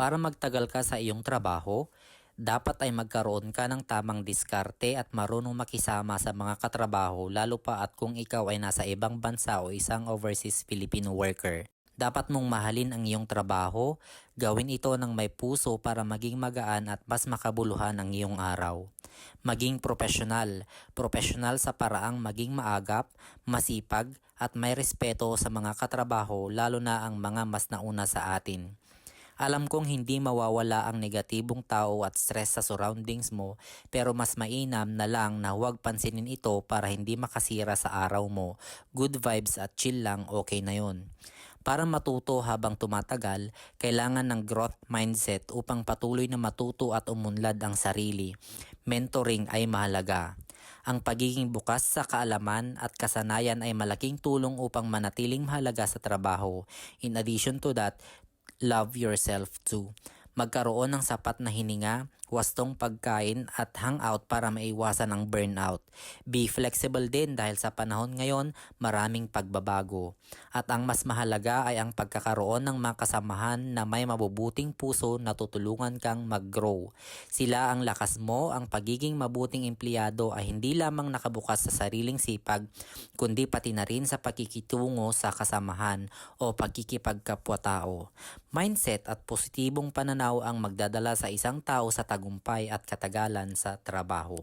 Para magtagal ka sa iyong trabaho, dapat ay magkaroon ka ng tamang diskarte at marunong makisama sa mga katrabaho lalo pa at kung ikaw ay nasa ibang bansa o isang overseas Filipino worker. Dapat mong mahalin ang iyong trabaho, gawin ito ng may puso para maging magaan at mas makabuluhan ang iyong araw. Maging profesional, profesional sa paraang maging maagap, masipag at may respeto sa mga katrabaho lalo na ang mga mas nauna sa atin. Alam kong hindi mawawala ang negatibong tao at stress sa surroundings mo pero mas mainam na lang na huwag pansinin ito para hindi makasira sa araw mo. Good vibes at chill lang okay na yun. Para matuto habang tumatagal, kailangan ng growth mindset upang patuloy na matuto at umunlad ang sarili. Mentoring ay mahalaga. Ang pagiging bukas sa kaalaman at kasanayan ay malaking tulong upang manatiling mahalaga sa trabaho. In addition to that, love yourself too. Magkaroon ng sapat na hininga, wastong pagkain at hangout para maiwasan ang burnout. Be flexible din dahil sa panahon ngayon maraming pagbabago. At ang mas mahalaga ay ang pagkakaroon ng mga kasamahan na may mabubuting puso na tutulungan kang mag-grow. Sila ang lakas mo, ang pagiging mabuting empleyado ay hindi lamang nakabukas sa sariling sipag, kundi pati na rin sa pakikitungo sa kasamahan o pagkikipagkapwa-tao. Mindset at positibong pananaw ang magdadala sa isang tao sa tagumpay at katagalan sa trabaho.